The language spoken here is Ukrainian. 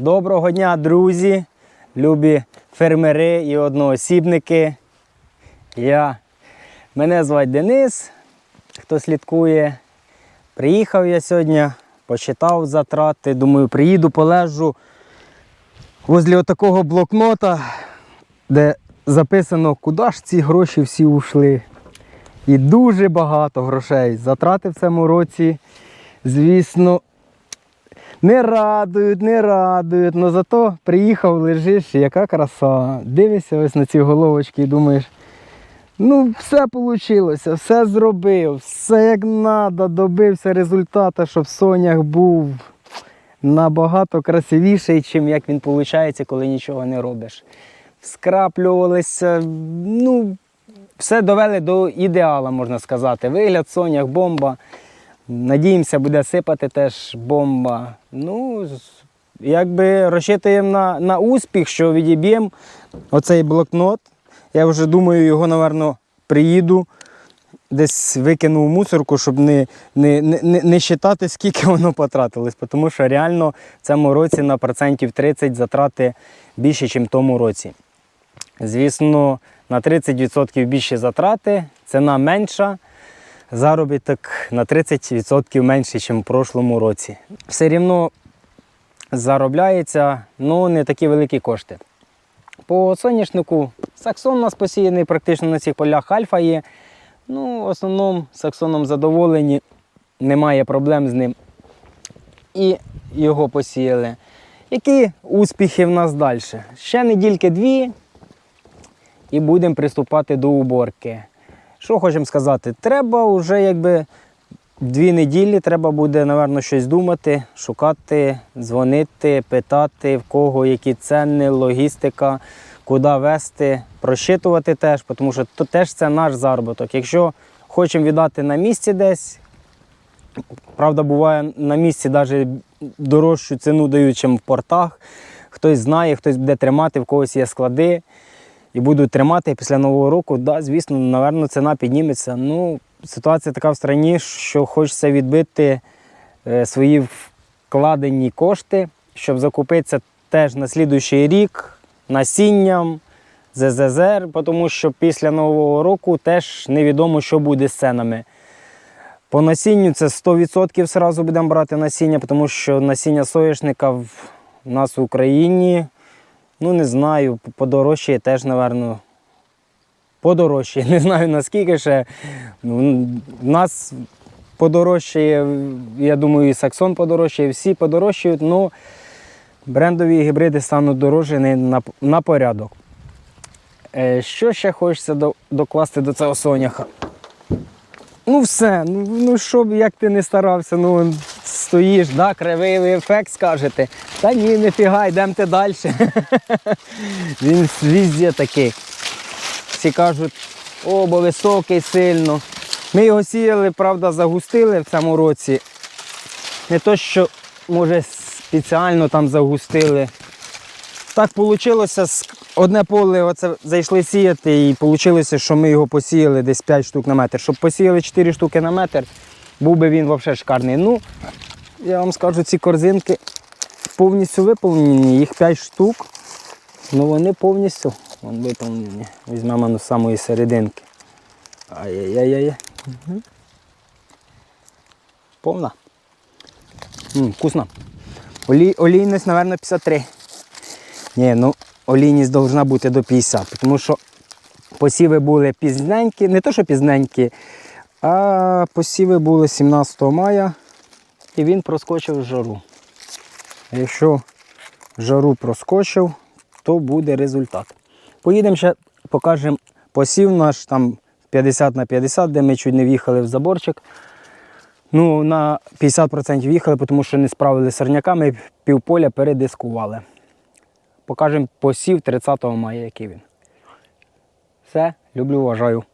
Доброго дня, друзі, любі фермери і одноосібники. Я, мене звати Денис, хто слідкує. Приїхав я сьогодні, почитав затрати. Думаю, приїду, полежу возле отакого блокнота, де записано, куди ж ці гроші всі ушли. І дуже багато грошей. Затрати в цьому році, звісно, не радують, не радують. але зато приїхав, лежиш, яка краса. Дивишся ось на ці головочки і думаєш, ну, все вийшло, все зробив, все як треба, добився результату, щоб сонях був набагато красивіший, чим як він виходить, коли нічого не робиш. Скраплювалися, ну, все довели до ідеала, можна сказати. Вигляд, сонях, бомба. Надіємося, буде сипати теж бомба. Ну, якби розчитуємо на, на успіх, що відіб'ємо оцей блокнот. Я вже думаю, його, напевно, приїду, десь викину в мусорку, щоб не, не, не, не, считати, скільки воно потратилось. Тому що реально в цьому році на процентів 30 затрати більше, ніж в тому році. Звісно, на 30% більше затрати, ціна менша, заробіток на 30% менше, ніж в прошлому році. Все рівно заробляється, ну не такі великі кошти. По соняшнику саксон у нас посіяний практично на цих полях альфа є. Ну, в основному саксоном задоволені, немає проблем з ним. І його посіяли. Які успіхи в нас далі? Ще недільки дві і будемо приступати до уборки. Що хочемо сказати? Треба вже якби дві неділі, треба буде, напевно, щось думати, шукати, дзвонити, питати, в кого які ціни, логістика, куди вести, просчитувати теж, тому що то теж це наш заробіток. Якщо хочемо віддати на місці десь, правда, буває на місці навіть дорожчу ціну дають, ніж в портах. Хтось знає, хтось буде тримати, в когось є склади і будуть тримати після Нового року, да, звісно, напевно, ціна підніметься. Ну, ситуація така в країні, що хочеться відбити е, свої вкладені кошти, щоб закупитися теж на слідуючий рік насінням, ЗЗЗР, тому що після Нового року теж невідомо, що буде з ценами. По насінню це 100% сразу будемо брати насіння, тому що насіння соняшника в нас в Україні, ну не знаю, подорожчає теж, напевно, подорожчає. Не знаю наскільки ще. Ну, В нас подорожчає, я думаю, і Саксон подорожчає, всі подорожчають, ну брендові гібриди стануть дорожчі на, на порядок. Е, Що ще хочеться до- докласти до цього соняха? Ну все, ну, ну що як ти не старався, ну стоїш, да, кривий ефект скажете. Та ні, не фіга, йдемте далі. Він везде такий. Всі кажуть, о, бо високий сильно. Ми його сіяли, правда, загустили в цьому році. Не то, що, може, спеціально там загустили. Так вийшло, одне поле оце зайшли сіяти і вийшло, що ми його посіяли десь 5 штук на метр. Щоб посіяли 4 штуки на метр, був би він взагалі шикарний. Ну, я вам скажу, ці корзинки повністю виповнені, їх 5 штук. Ну вони повністю вон, виповнені. Візьмемо з самої серединки. Ай-яй-яй-яй. Угу. Повна. М, вкусно. Олій, олійність, мабуть, 53. Ні, ну олійність повинна бути до 50, тому що посіви були пізненькі, не то, що пізненькі, а посіви були 17 мая і він проскочив жару. Якщо жару проскочив, то буде результат. Поїдемо ще, покажемо посів наш там 50 на 50, де ми чуть не в'їхали в заборчик. Ну, на 50% в'їхали, тому що не справили сорняками, півполя передискували. Покажемо посів 30 мая, який він. Все, люблю, вважаю.